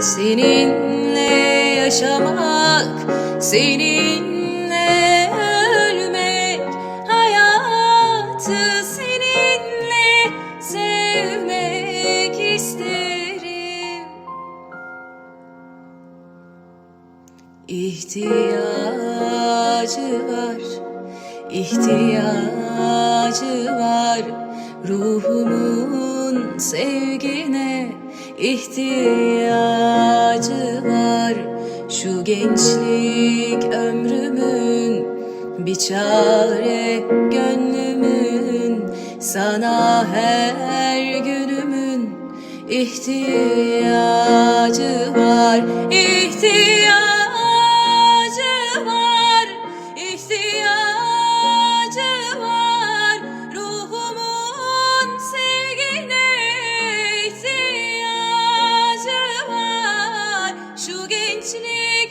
Seninle yaşamak, seninle ölmek, hayatı seninle sevmek isterim. İhtiyacı var, ihtiyacı var Ruhumun sevgine ihtiyacı var. Şu gençlik ömrümün bir çare gönlümün. Sana her günümün ihtiyacı var. İhtiyacı gençlik